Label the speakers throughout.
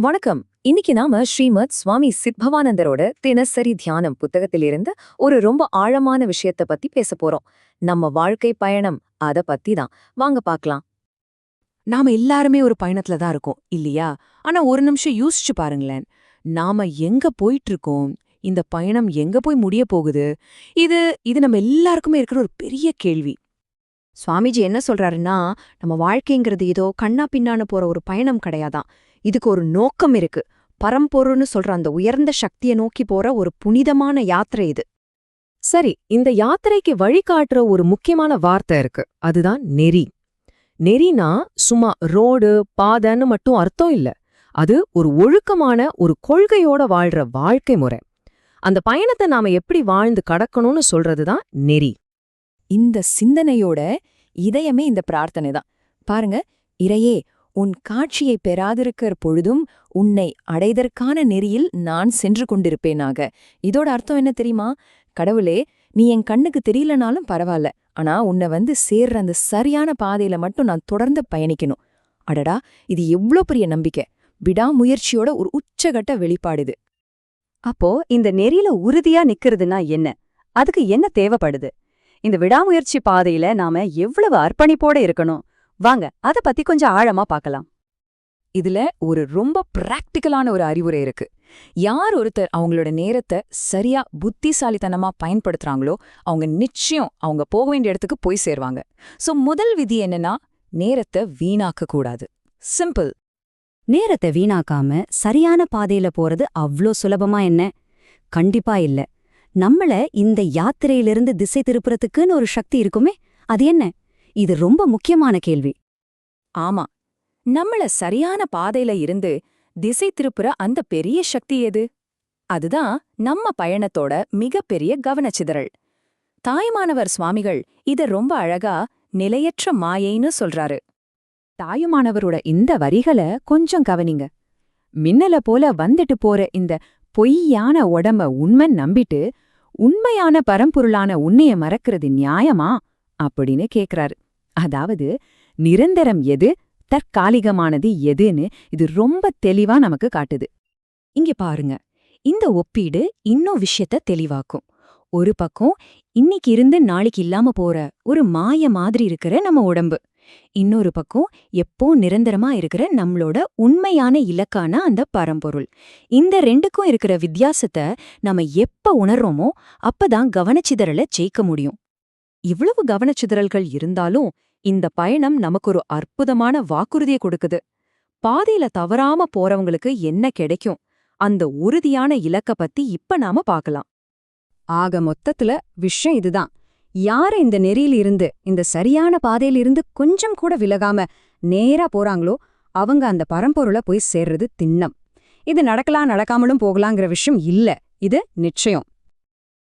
Speaker 1: வணக்கம். இன்னைக்கு நாம ஸ்ரீமத் சுவாமி சித்பவானந்தரோட தினசரி தியானம் புத்தகத்திலிருந்து ஒரு ரொம்ப ஆழமான விஷயத்த பத்தி பேச போறோம். நம்ம வாழ்க்கை பயணம் அத பத்தி தான். வாங்க பார்க்கலாம்.
Speaker 2: நாம எல்லாருமே ஒரு பயணத்துல தான் இருக்கோம் இல்லையா? ஆனா ஒரு நிமிஷம் யோசிச்சு பாருங்களேன். நாம எங்க போயிட்டு இருக்கோம் இந்த பயணம் எங்க போய் முடிய போகுது? இது இது நம்ம எல்லாருக்குமே இருக்கிற ஒரு பெரிய கேள்வி.
Speaker 3: சுவாமிஜி என்ன சொல்றாருன்னா நம்ம வாழ்க்கைங்கிறது ஏதோ கண்ணா பின்னான்னு போற ஒரு பயணம் கிடையாதான். இதுக்கு ஒரு நோக்கம் இருக்கு. பரம்பொருள்னு சொல்ற அந்த உயர்ந்த சக்தியை நோக்கி போற ஒரு புனிதமான யாத்திரை இது.
Speaker 2: சரி இந்த யாத்திரைக்கு வழிகாட்டுற ஒரு முக்கியமான வார்த்தை இருக்கு. அதுதான் நெறி. நெறினா சும்மா ரோடு பாதைன்னு மட்டும் அர்த்தம் இல்ல. அது ஒரு ஒழுக்கமான ஒரு கொள்கையோட வாழ்ற வாழ்க்கை முறை. அந்த பயணத்தை நாம எப்படி வாழ்ந்து கடக்கணும்னு சொல்றதுதான் நெறி.
Speaker 1: இந்த சிந்தனையோட இதயமே இந்த பிரார்த்தனை தான் பாருங்க இறையே உன் காட்சியை பெறாதிருக்கிற பொழுதும் உன்னை அடைதற்கான நெறியில் நான் சென்று கொண்டிருப்பேனாக. இதோட அர்த்தம் என்ன தெரியுமா? கடவுளே நீ என் கண்ணுக்கு தெரியலனாலும் பரவாயில்ல. ஆனா உன்னை வந்து சேர்ற அந்த சரியான பாதையில மட்டும் நான் தொடர்ந்து பயணிக்கணும். அடடா இது எவ்ளோ பெரிய நம்பிக்கை. விடாமுயற்சியோட ஒரு உச்சகட்ட வெளிப்பாடுது
Speaker 3: அப்போ இந்த நெறியில உறுதியா நிக்கிறதுனா என்ன? அதுக்கு என்ன தேவைப்படுது? இந்த விடாமுயற்சி பாதையில நாம எவ்வளவு அர்ப்பணிப்போட இருக்கணும்? வாங்க அத பத்தி கொஞ்சம் ஆழமா பார்க்கலாம்
Speaker 1: இதுல ஒரு ரொம்ப பிராக்டிக்கலான ஒரு அறிவுரை இருக்கு. யார் ஒருத்தர் அவங்களோட நேரத்தை சரியா புத்திசாலித்தனமா பயன்படுத்துறாங்களோ அவங்க நிச்சயம் அவங்க போக வேண்டிய இடத்துக்கு போய் சேர்வாங்க. சோ முதல் விதி என்னன்னா நேரத்தை வீணாக்க கூடாது சிம்பிள்
Speaker 3: நேரத்தை வீணாக்காம சரியான பாதையில போறது அவ்ளோ சுலபமா என்ன? கண்டிப்பா இல்ல. நம்மள இந்த யாத்திரையிலிருந்து திசை திருப்புறதுக்குன்னு ஒரு சக்தி இருக்குமே அது என்ன? இது ரொம்ப முக்கியமான கேள்வி.
Speaker 1: ஆமா. நம்மள சரியான பாதையில இருந்து திசை திருப்புற அந்த பெரிய சக்தி எது? அதுதான் நம்ம பயணத்தோட மிகப்பெரிய கவனச்சிதறல். தாயுமானவர் சுவாமிகள் இத ரொம்ப அழகா நிலையற்ற மாயைன்னு சொல்றாரு.
Speaker 2: தாயுமானவரோட இந்த வரிகளை கொஞ்சம் கவனிங்க. மின்னல போல வந்துட்டு போற இந்த பொய்யான உடம்ப உண்மை நம்பிட்டு உண்மையான பரம்பொருளான உன்னைய மறக்கிறது நியாயமா? அப்படின்னு கேக்குறாரு. அதாவது நிரந்தரம் எது தற்காலிகமானது எதுன்னு இது ரொம்ப தெளிவா நமக்கு காட்டுது.
Speaker 1: இங்க பாருங்க. இந்த ஒப்பீடு இன்னும் விஷயத்த தெளிவாக்கும். ஒரு பக்கம் இன்னைக்கு இருந்து நாளைக்கு இல்லாம போற ஒரு மாய மாதிரி இருக்கிற நம்ம உடம்பு. இன்னொரு பக்கம் எப்போ நிரந்தரமா இருக்கிற நம்மளோட உண்மையான இலக்கான அந்த பரம்பொருள். இந்த ரெண்டுக்கும் இருக்கிற வித்தியாசத்தை நம்ம எப்ப உணர்றோமோ அப்பதான் கவனச்சிதறலை ஜெயிக்க முடியும். இவ்வளவு கவனச்சிதறல்கள் இருந்தாலும் இந்த பயணம் நமக்கு ஒரு அற்புதமான வாக்குறுதியை கொடுக்குது. பாதையில தவறாம போறவங்களுக்கு என்ன கிடைக்கும்? அந்த உறுதியான இலக்க பத்தி இப்ப நாம பார்க்கலாம்.
Speaker 3: ஆக மொத்தத்துல விஷயம் இதுதான். யார இந்த நெறியில இருந்து இந்த சரியான பாதையில இருந்து கொஞ்சம் கூட விலகாம நேரா போறாங்களோ அவங்க அந்த பரம்பொருளை போய் சேர்றது திண்ணம். இது நடக்கலாம் நடக்காமலும் போகலாங்கிற விஷயம் இல்ல. இது நிச்சயம்.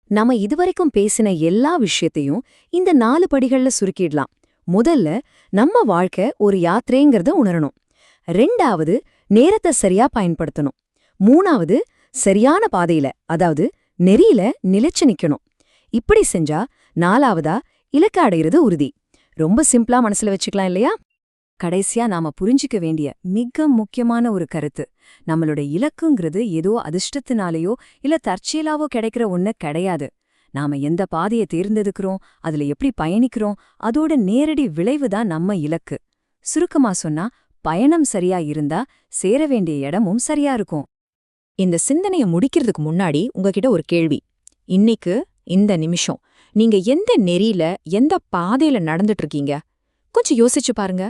Speaker 1: நம்ம இதுவரைக்கும் பேசின எல்லா விஷயத்தையும் இந்த நாலு படிகள்ல சுருக்கிடலாம். முதல்ல நம்ம வாழ்க்கை ஒரு யாத்திரைங்கிறத உணரணும். ரெண்டாவது நேரத்தை சரியா பயன்படுத்தணும். மூணாவது சரியான பாதையில அதாவது நெறியில நிலைச்சு நிக்கணும். இப்படி செஞ்சா நாலாவதா இலக்க அடைகிறது உறுதி. ரொம்ப சிம்பிளா மனசுல வச்சுக்கலாம் இல்லையா? கடைசியா நாம புரிஞ்சிக்க வேண்டிய மிக முக்கியமான ஒரு கருத்து. நம்மளோட இலக்குங்கிறது ஏதோ அதிர்ஷ்டத்தினாலேயோ இல்ல தற்செயலாவோ கிடைக்கிற ஒண்ணு கிடையாது. நாம எந்த பாதையை தேர்ந்தெடுக்கிறோம் அதுல எப்படி பயணிக்கிறோம் அதோட நேரடி விளைவுதான் நம்ம இலக்கு. சுருக்கமா சொன்னா பயணம் சரியா இருந்தா சேர வேண்டிய இடமும் சரியா இருக்கும். இந்த சிந்தனைய முடிக்கிறதுக்கு முன்னாடி உங்ககிட்ட ஒரு கேள்வி. இன்னைக்கு இந்த நிமிஷம் நீங்க எந்த நெறியில எந்த பாதையில நடந்துட்டு இருக்கீங்க? கொஞ்சம் யோசிச்சு பாருங்க.